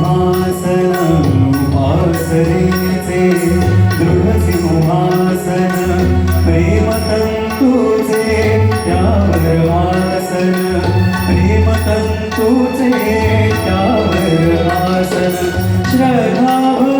सिंहासन उपासनेचे दृढ सिंहासन प्रेमतंतूचे त्यावर आसन प्रेमतंतूचे त्यावर आसन श्रद्धा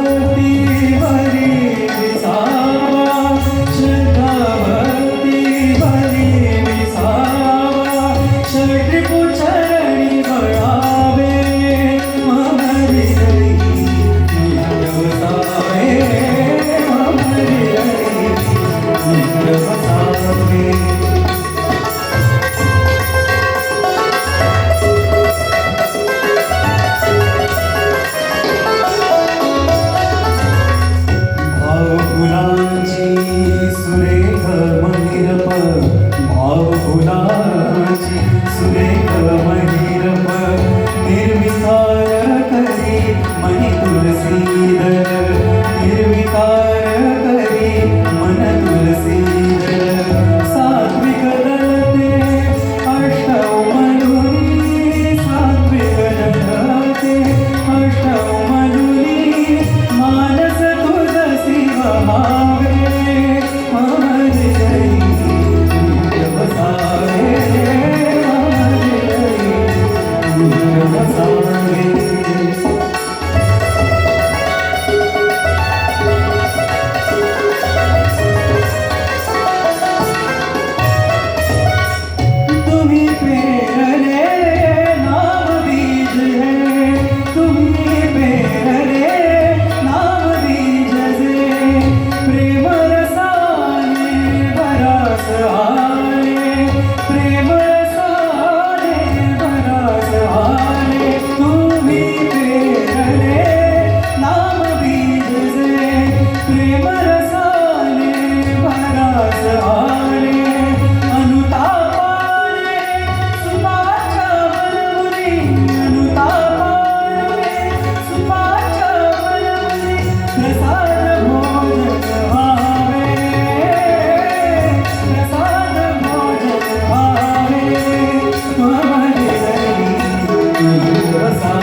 Deus,